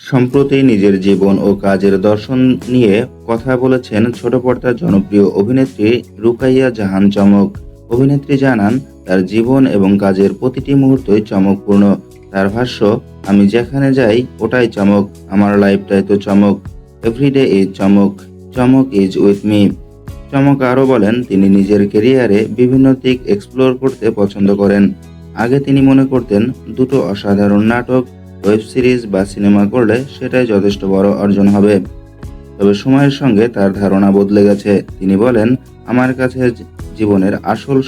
সম্প্রতি নিজের জীবন ও কাজের দর্শন নিয়ে কথা বলেছেন ছোট পর্দার জনপ্রিয় অভিনেত্রী রুকাইয়া জাহান চমক। অভিনেত্রী জানান, তার জীবন এবং কাজের প্রতিটি মুহূর্তই চমকপূর্ণ। তার ভাষ্য, আমি যেখানে যাই, ওটাই চমক। আমার লাইফটাই তো চমক। এভরিডে ইজ চমক। চমক ইজ উইথ মি। চমক আরও বলেন, তিনি নিজের কেরিয়ারে বিভিন্ন দিক এক্সপ্লোর করতে পছন্দ করেন। আগে তিনি মনে করতেন, দুটো অসাধারণ নাটক ওয়েব সিরিজ বা সিনেমা করলে সেটাই যথেষ্ট বড় অর্জন হবে। তবে সময়ের সঙ্গে তার ধারণা বদলে গেছে। তিনি বলেন, আমার কাছে জীবনের আসল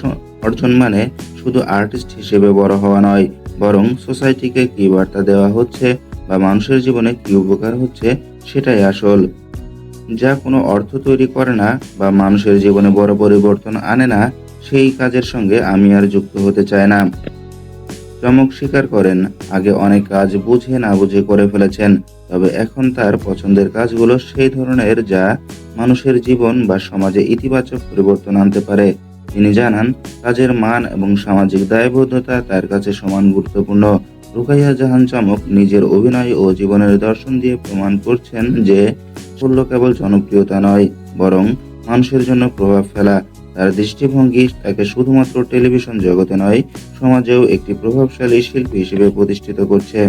অর্জন মানে শুধু আর্টিস্ট হিসেবে বড় হওয়া নয়, বরং সোসাইটিকে কী বার্তা দেওয়া হচ্ছে বা মানুষের জীবনে কী উপকার হচ্ছে সেটাই আসল। যা কোনো অর্থ তৈরি করে না বা মানুষের জীবনে বড় পরিবর্তন আনে না, সেই কাজের সঙ্গে আমি আর যুক্ত হতে চাই না। চমক স্বীকার করেন। আগে অনেক কাজ বুঝে না বুঝে করে ফেলেছেন, তবে এখন তার পছন্দের কাজগুলো সেই ধরনের যা মানুষের জীবন বা সমাজে ইতিবাচক পরিবর্তন আনতে পারে। তিনি জানান, কাজের মান এবং সামাজিক দায়বদ্ধতা তার কাছে সমান গুরুত্বপূর্ণ। রুকাইয়া জাহান চমক নিজের অভিনয় ও জীবনের দর্শন দিয়ে প্রমাণ করছেন যে মূল্য কেবল জনপ্রিয়তা নয়, বরং মানুষের জন্য প্রভাব ফেলা। তার দৃষ্টিভঙ্গি তাকে শুধুমাত্র টেলিভিশন জগতে নয় সমাজেও একটি প্রভাবশালী শিল্পী হিসেবে প্রতিষ্ঠিত করছে।